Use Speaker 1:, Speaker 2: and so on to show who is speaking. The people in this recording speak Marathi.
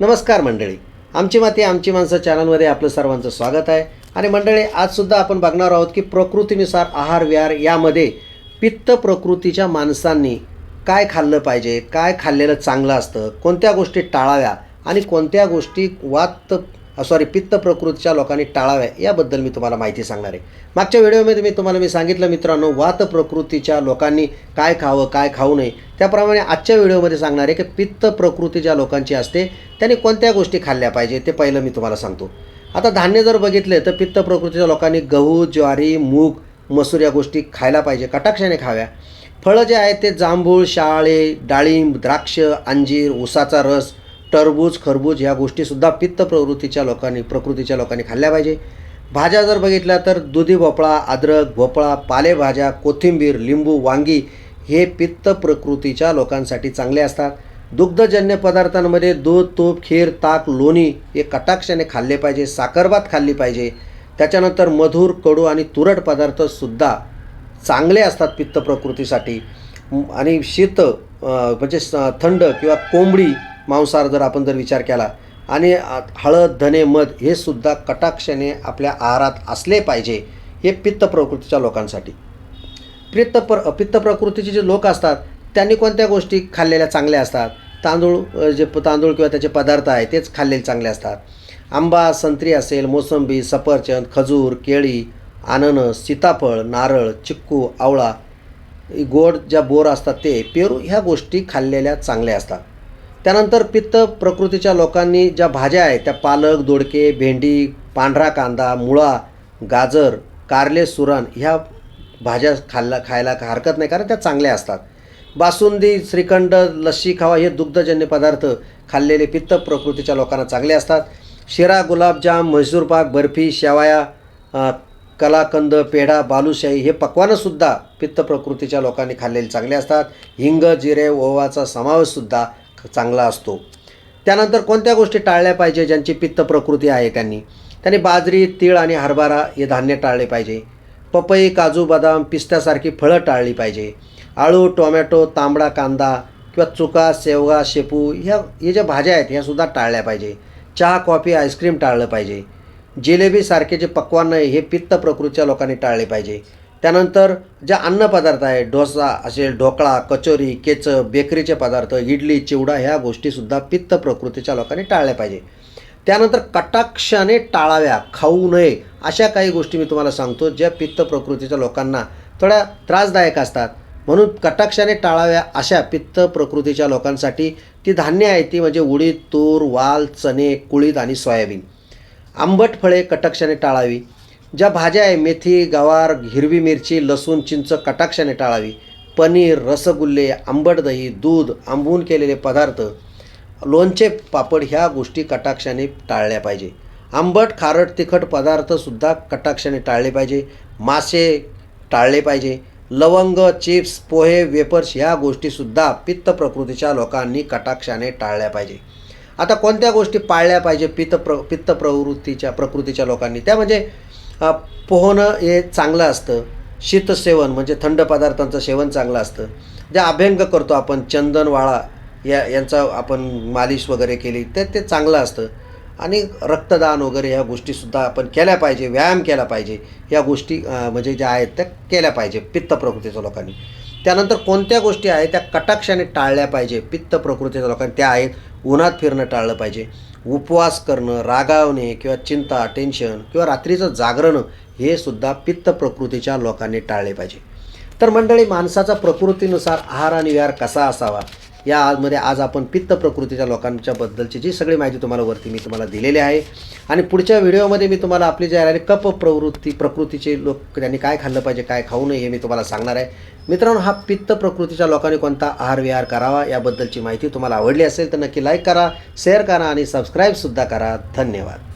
Speaker 1: नमस्कार मंडळी. आमची माती आमची माणसं चॅनलमध्ये आपलं सर्वांचं स्वागत आहे. आणि मंडळी आजसुद्धा आपण बघणार आहोत की प्रकृतीनुसार आहार विहार यामध्ये पित्त प्रकृतीच्या माणसांनी काय खाल्लं पाहिजे काय खाल्लेलं चांगलं असतं कोणत्या गोष्टी टाळाव्या आणि कोणत्या गोष्टी वात सॉरी पित्त प्रकृतीच्या लोकांनी टाळाव्या याबद्दल मी तुम्हाला माहिती सांगणार आहे. मागच्या व्हिडिओमध्ये मी तुम्हाला मी सांगितलं मित्रांनो वात प्रकृतीच्या लोकांनी काय खावं काय खाऊ नये. त्याप्रमाणे आजच्या व्हिडिओमध्ये सांगणार आहे की पित्त प्रकृती ज्या लोकांची असते त्यांनी कोणत्या गोष्टी खाल्ल्या पाहिजे ते पहिलं मी तुम्हाला सांगतो. आता धान्य जर बघितले तर पित्त प्रकृतीच्या लोकांनी गहू ज्वारी मूग मसूर या गोष्टी खायला पाहिजे कटाक्षाने खाव्या. फळं जे आहेत ते जांभूळ शाळे डाळिंब द्राक्ष अंजीर ऊसाचा रस टरबूज खरबूज ह्या गोष्टीसुद्धा पित्त प्रवृत्तीच्या लोकांनी प्रकृतीच्या लोकांनी खाल्ल्या पाहिजे. भाज्या जर बघितल्या तर दुधी भोपळा अद्रक भोपळा पालेभाज्या कोथिंबीर लिंबू वांगी हे पित्त प्रकृतीच्या लोकांसाठी चांगले असतात. दुग्धजन्य पदार्थांमध्ये दूध तूप खीर ताक लोणी हे कटाक्षाने खाल्ले पाहिजे साखरभात खाल्ली पाहिजे. त्याच्यानंतर मधुर कडू आणि तुरट पदार्थसुद्धा चांगले असतात पित्त प्रकृतीसाठी. आणि शीत म्हणजे स- थंड किंवा कोंबडी मांसाहार जर आपण जर विचार केला आणि हळद धने मध हे सुद्धा कटाक्षाने आपल्या आहारात असले पाहिजे हे पित्त प्रकृतीच्या लोकांसाठी. पित्त प्र पित्त प्रकृतीचे जे लोक असतात त्यांनी कोणत्या गोष्टी खाल्लेल्या चांगल्या असतात? तांदूळ जे प- तांदूळ किंवा त्याचे पदार्थ आहे तेच खाल्लेले चांगले असतात. आंबा संत्री असेल मोसंबी सफरचंद खजूर केळी अननस सीताफळ नारळ चिक्कू आवळा गोड ज्या बोर असतात ते पेरू ह्या गोष्टी खाल्लेल्या चांगल्या असतात. त्यानंतर पित्त प्रकृतीच्या लोकांनी ज्या भाज्या आहेत त्या पालक दोडके भेंडी पांढरा कांदा मुळा गाजर कारले सुरण ह्या भाज्या खाल्ला खायला हरकत नाही कारण त्या चांगल्या असतात. बासुंदी श्रीखंड लस्सी खावा हे दुग्धजन्य पदार्थ खाल्लेले पित्त प्रकृतीच्या लोकांना चांगले असतात. शिरा गुलाबजाम म्हैसूर पाक बर्फी शेवाया कलाकंद पेढा बालुशाही हे पक्वानंसुद्धा पित्त प्रकृतीच्या लोकांनी खाल्लेले चांगले असतात. हिंग जिरे ओवाचा समावेशसुद्धा चांगला असतो. त्यानंतर कोणत्या गोष्टी टाळल्या पाहिजे ज्यांची पित्त प्रकृती आहे त्यांनी? त्यांनी बाजरी तीळ आणि हरभरा हे धान्य टाळले पाहिजे. पपई काजू बदाम पिस्त्यासारखी फळं टाळली पाहिजे. आळू टोमॅटो तांबडा कांदा किंवा चुका शेवगा शेपू ह्या हे ज्या भाज्या आहेत ह्यासुद्धा टाळल्या पाहिजे. चहा कॉफी आईस्क्रीम टाळलं पाहिजे. जिलेबीसारखे जे पक्वान्न आहे हे पित्त प्रकृतीच्या लोकांनी टाळले पाहिजे. त्यानंतर ज्या अन्नपदार्थ आहे डोसा असेल ढोकळा कचोरी केचं बेकरीचे पदार्थ इडली चिवडा ह्या गोष्टीसुद्धा पित्त प्रकृतीच्या लोकांनी टाळल्या पाहिजे. त्यानंतर कटाक्षाने टाळाव्या खाऊ नये अशा काही गोष्टी मी तुम्हाला सांगतो ज्या पित्त प्रकृतीच्या लोकांना थोड्या त्रासदायक असतात. म्हणून कटाक्षाने टाळाव्या अशा पित्त प्रकृतीच्या लोकांसाठी ती धान्य आहे ती म्हणजे उडीद तूर वाल चणे कुळीद आणि सोयाबीन. आंबट फळे कटाक्षाने टाळावी. ज्या भाज्या आहे मेथी गवार हिरवी मिरची लसूण चिंच कटाक्षाने टाळावी. पनीर रसगुल्ले आंबट दही दूध आंबून केलेले पदार्थ लोणचे पापड ह्या गोष्टी कटाक्षाने टाळल्या पाहिजे. आंबट खारट तिखट पदार्थसुद्धा कटाक्षाने टाळले पाहिजे. मासे टाळले पाहिजे. लवंग चिप्स पोहे वेपर्स ह्या गोष्टीसुद्धा पित्त प्रकृतीच्या लोकांनी कटाक्षाने टाळल्या पाहिजे. आता कोणत्या गोष्टी पाळल्या पाहिजे पित्त प्र पित्त प्रवृत्तीच्या प्रकृतीच्या लोकांनी? त्या म्हणजे पोहणं हे चांगलं असतं. शीतसेवन म्हणजे थंड पदार्थांचं सेवन चांगलं असतं. जे अभ्यंग करतो आपण चंदन वाळा या यांचा आपण मालिश वगैरे केली तर ते चांगलं असतं. आणि रक्तदान वगैरे ह्या गोष्टीसुद्धा आपण केल्या पाहिजे व्यायाम केला पाहिजे. ह्या गोष्टी म्हणजे ज्या आहेत त्या केल्या पाहिजे पित्त प्रकृतीच्या लोकांनी. त्यानंतर कोणत्या गोष्टी आहेत त्या कटाक्षाने टाळल्या पाहिजे पित्त प्रकृतीच्या लोकांनी. त्या आहेत उन्हात फिरणं टाळलं पाहिजे. उपवास करणं रागावणे किंवा चिंता टेन्शन किंवा रात्रीचं जागरणं हे सुद्धा पित्त प्रकृतीच्या लोकांनी टाळले पाहिजे. तर मंडळी माणसाचा प्रकृतीनुसार आहार आणि विहार कसा असावा? या आजमध्ये आज आपण पित्त प्रकृतीच्या लोकांच्या बद्दलची जी सगळी माहिती तुम्हाला वरती मी तुम्हाला दिलेली आहे आणि पुढच्या व्हिडिओमध्ये मी तुम्हाला आपली जे आहे कप प्रवृत्ती प्रकृतीचे लोक त्यांनी काय खाल्लं पाहिजे काय खाऊ नये हे मी तुम्हाला सांगणार आहे. मित्रांनो हा पित्त प्रकृतीच्या लोकांनी कोणता आहार विहार करावा याबद्दलची माहिती तुम्हाला आवडली असेल तर नक्की लाईक करा शेअर करा आणि सबस्क्राईबसुद्धा करा. धन्यवाद.